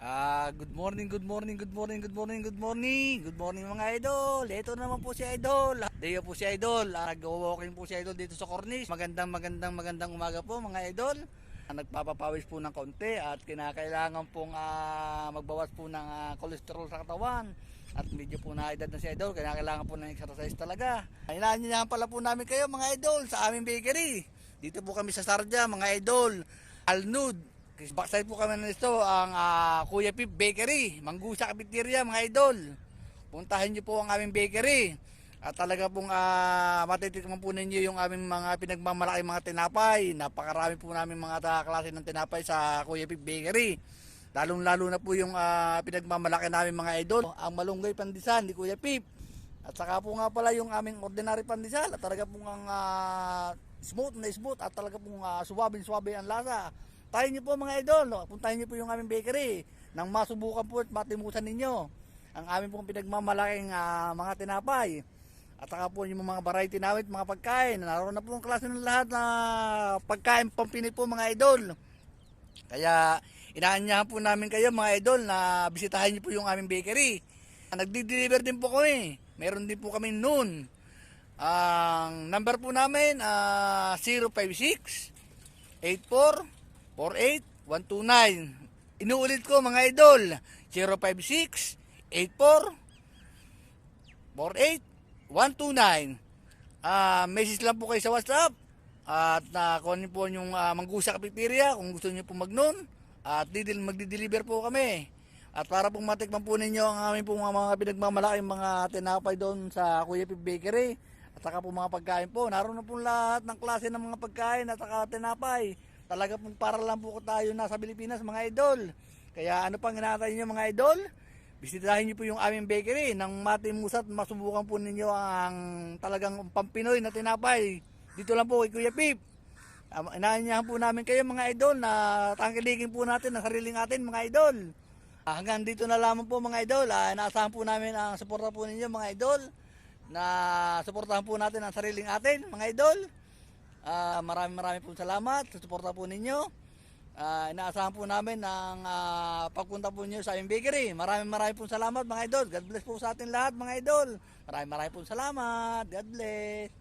Ah, good morning, good morning, good morning, good morning, good morning. Good morning mga idol. Ito naman po si Idol. Deo po si Idol. Ah, Nag-walking po si Idol dito sa Cornish. Magandang, magandang, magandang umaga po mga idol. Ah, Nagpapapawis po ng konti at kinakailangan pong ah, magbawas po ng ah, cholesterol sa katawan. At medyo po na edad na si Idol, kaya kailangan po ng exercise talaga. Kailangan pala po namin kayo mga idol sa aming bakery. Dito po kami sa Sarja mga idol. Alnud. Backside po kami nito ang ah, Kuya Pip Bakery, Manggusa Cafeteria mga idol. Puntahan niyo po ang aming bakery. At talaga pong uh, matitikman po ninyo yung aming mga pinagmamalaki mga tinapay. Napakarami po namin mga klase ng tinapay sa Kuya Pip Bakery. Lalong lalo na po yung ah, pinagmamalaki namin mga idol. Ang malunggay pandesal ni Kuya Pip. At saka po nga pala yung aming ordinary pandesal. At talaga pong ang ah, smooth na smooth at talaga pong uh, suwabe-suwabe ang lasa. Tayo niyo po mga idol, no? puntahan niyo po yung aming bakery nang masubukan po at matimusan ninyo ang aming pong pinagmamalaking ah, mga tinapay. At saka po yung mga variety namin, mga pagkain. Naroon na po ang klase ng lahat na pagkain pampinit po mga idol. Kaya inaanyahan po namin kayo mga idol na bisitahin niyo po yung aming bakery. Nagdi-deliver din po kami. Meron din po kami noon. Ang number po namin ah 056 84 48 129. Inuulit ko mga idol. 056 84 48 129. Ah, message lang po kayo sa WhatsApp. At na uh, kunin po yung ah, manggusa kapitiria kung gusto niyo po magnoon. At didil magdi-deliver po kami. At para pong matikman po ninyo ang aming pong mga, mga pinagmamalaking mga tinapay doon sa Kuya Pip Bakery. At saka po mga pagkain po. Naroon na po lahat ng klase ng mga pagkain at saka tinapay. Talaga pong para lang po tayo nasa Pilipinas mga idol. Kaya ano pang inaantay niyo mga idol? Bisitahin niyo po yung aming bakery nang matimusat masubukan po ninyo ang talagang pampinoy na tinapay. Dito lang po kay Kuya Pip. Um, inaanyahan po namin kayo mga idol na tangkilikin po natin ang sariling atin mga idol. Ah, hanggang dito na lamang po mga idol. Ah, inaasahan po namin ang suporta po ninyo mga idol na suportahan po natin ang sariling atin mga idol. Ah, maraming maraming po salamat sa suporta po ninyo. Ah, inaasahan po namin ang ah, pagpunta po niyo sa aming bakery. Maraming maraming po salamat mga idol. God bless po sa atin lahat mga idol. Maraming maraming po salamat. God bless.